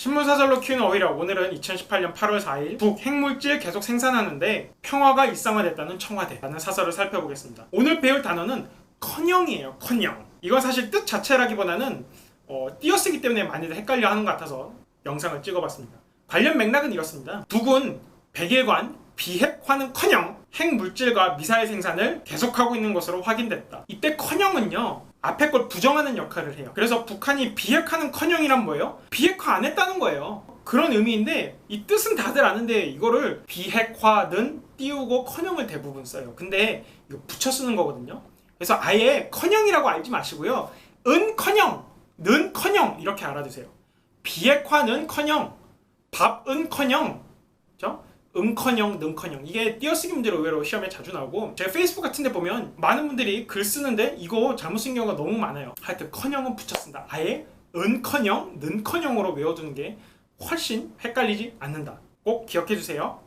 신문사설로 키우는 오히려 오늘은 2018년 8월 4일 북 핵물질 계속 생산하는데 평화가 일상화됐다는 청와대라는 사설을 살펴보겠습니다. 오늘 배울 단어는 커녕이에요. 커녕. 이건 사실 뜻 자체라기보다는 어, 띄어쓰기 때문에 많이들 헷갈려하는 것 같아서 영상을 찍어봤습니다. 관련 맥락은 이렇습니다. 북은 백일관 비핵화는커녕 핵물질과 미사일 생산을 계속하고 있는 것으로 확인됐다. 이때 커녕은요 앞에 걸 부정하는 역할을 해요. 그래서 북한이 비핵화는 커녕이란 뭐예요? 비핵화 안 했다는 거예요. 그런 의미인데 이 뜻은 다들 아는데 이거를 비핵화는 띄우고 커녕을 대부분 써요. 근데 이거 붙여 쓰는 거거든요. 그래서 아예 커녕이라고 알지 마시고요. 은 커녕, 는 커녕 이렇게 알아두세요. 비핵화는 커녕, 밥은 커녕, 그죠? 음커녕, 능커녕 이게 띄어쓰기 문제로 의외로 시험에 자주 나오고 제가 페이스북 같은 데 보면 많은 분들이 글 쓰는데 이거 잘못 쓴 경우가 너무 많아요. 하여튼 커녕은 붙여 쓴다. 아예 은커녕, 는커녕으로 외워두는 게 훨씬 헷갈리지 않는다. 꼭 기억해 주세요.